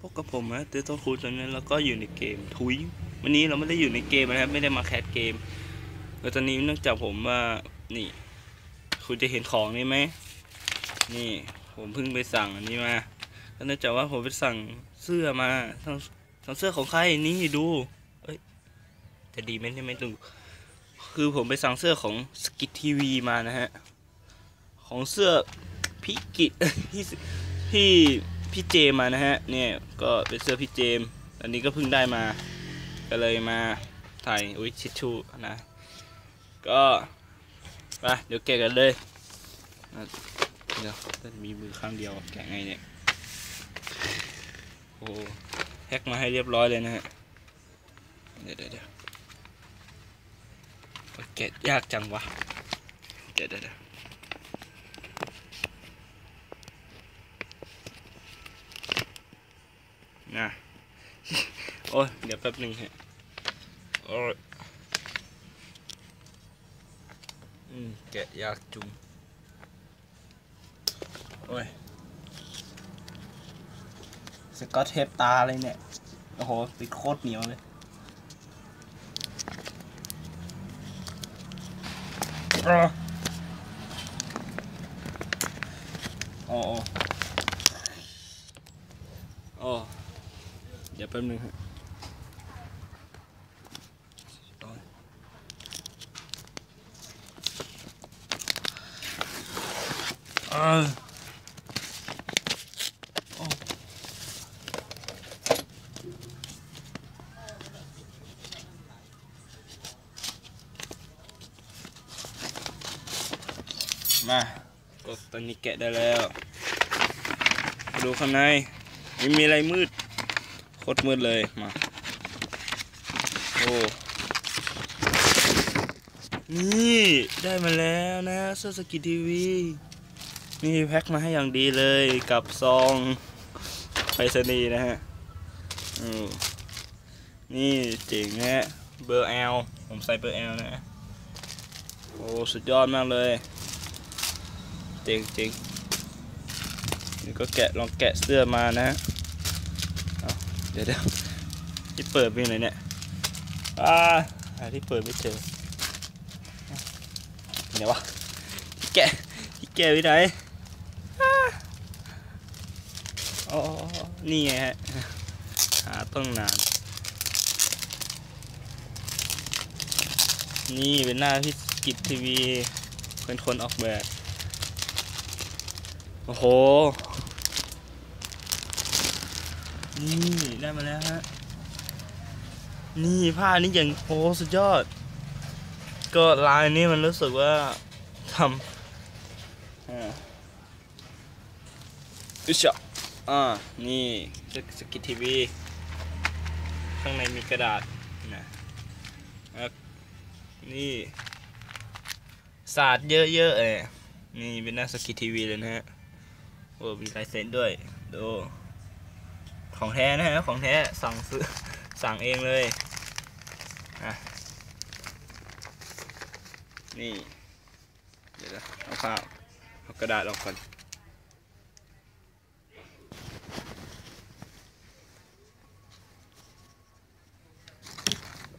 พบกับผมนะเตโตคูตอนนี้เราก็อยู่ในเกมทุยวันนี้เราไม่ได้อยู่ในเกมนะครับ ไม่ได้มาแคสเกมแล้วตอนนี้เนื่องจากผมว่านี่ คุณจะเห็นของนี่ไหมนี่ผมเพิ่งไปสั่งอันนี้มาเนื่องจากว่าผมไปสั่งเสื้อมาสั่งสั่งเสื้อของใครนี่ดู เอ้ยจะดีไหมเนี่ยไม่ดูคือผมไปสั่งเสื้อของสกิททีวีมานะฮะของเสื้อพิกิตพี่พี่ พี่เจมมานะฮะเนี่ยก็เป็นเสื้อพี่เจม อันนี้ก็เพิ่งได้มา ก็เลยมาถ่ายอุ้ยชิชชูนะ ก็ไปเดี๋ยวแกะกันเลยเดี๋ยวต้นมีมือข้างเดียวแกะไงเนี่ยโอ้แฮกมาให้เรียบร้อยเลยนะฮะเดี๋ยวเดี๋ยวเดี๋ยวแกะยากจังวะเดี๋ยวเดี๋ยวเดี๋ยว นะโอ้ยเดี๋ยวแป๊บหนึ่งฮะโอ้ยอืมแกะยากจุงโอ้ยสกอตเทปตาเลยเนี่ย โอ้โห ติดโคตรเหนียวเลยอะโอ้โอ้โอ้ เดี๋ยวแป๊บนึงฮะโอ้ยเออโอ้มาก็ตอนนี้แกะได้แล้วมาดูข้างในไม่มีอะไรมืด โคตรมืดเลยมาโอ้นี่ได้มาแล้วนะเสื้อสกิททีวีนี่แพ็คมาให้อย่างดีเลยกับซองไปรษณีย์นะฮะนี่เจ๋งฮะเบอร์แอลผมใส่เบอร์แอลนะโอ้สุดยอดมากเลยเจ๋งเจ๋งนี่ก็แกะลองแกะเสื้อมานะ เดี๋ยวเดี๋ยวที่เปิดเป็นไหนเนี่ยอ่าหาที่เปิดไม่เจอเดี๋ยววะที่แกที่แกไว้ไหนอ๋อนี่ไงฮะหาต้องนานนี่เป็นหน้าพี่กิจทีวีเป็นคนออกแบบ โอ้โห นี่ได้มาแล้วฮะ นี่ผ้านี่อย่างโอ้สุดยอด ก็ลายนี้มันรู้สึกว่าทำอ่าอิชะอ่า นี่สกิททีวี ข้างในมีกระดาษนะแล้วนี่ศาสตร์เยอะๆเอ้ยนี่เป็นหน้าสกิททีวีเลยนะฮะ โอ้มีลายเซ็นด้วย ดู ของแท้นะฮะของแท้สั่งซื้อสั่งเองเลยนี่เดี๋ยวเอาผ้าเอากระดาษออกก่อน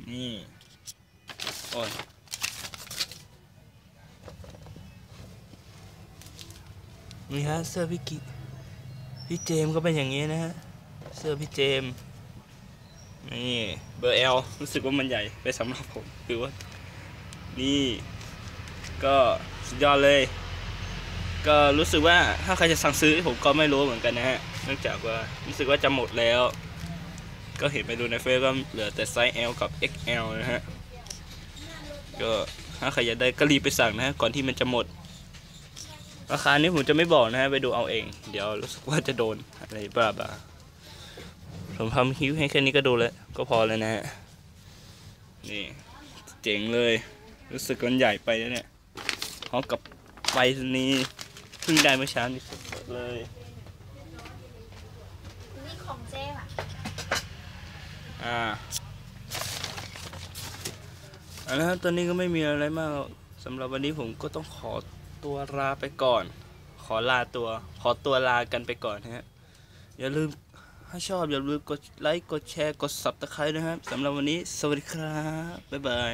นี่โอ้ยนี่ฮะเสื้อพี่กิพี่เจมส์ก็เป็นอย่างนี้นะฮะ เสื้อพี่เจมส์นี่เบอร์ L รู้สึกว่ามันใหญ่ไปสำหรับผมคือว่า นี่ ก็สุดยอดเลย ก็รู้สึกว่าถ้าใครจะสั่งซื้อผมก็ไม่รู้เหมือนกันนะฮะ เนื่องจากว่ารู้สึกว่าจะหมดแล้ว ก็เห็นไปดูในเฟซก็เหลือแต่ไซส์ L กับ XL นะฮะ ก็ถ้าใครอยากได้ก็รีบไปสั่งนะฮะก่อนที่มันจะหมดราคานี้ผมจะไม่บอกนะฮะ ไปดูเอาเอง เดี๋ยวรู้สึกว่าจะโดนอะไรบ้าบ้า ผมทำคิ้วให้แค่นี้ก็ดูแล้วก็พอแล้วนะฮะ นี่เจ๋งเลย รู้สึกมันใหญ่ไปแล้วเนี่ยพร้อมกับไปรษณีย์เพิ่งได้เมื่อเช้านี้สดๆเลยนี่ของเจ๊อะอ่าเอาละครับตอนนี้ก็ไม่มีอะไรมากสำหรับวันนี้ผมก็ต้องขอตัวลาไปก่อน ขอลาตัว ขอตัวลากันไปก่อนนะฮะ อย่าลืม ถ้าชอบอย่าลืมกดไลค์ กดแชร์ กดซับตะใครนะครับสำหรับวันนี้ สวัสดีครับ บ๊ายบาย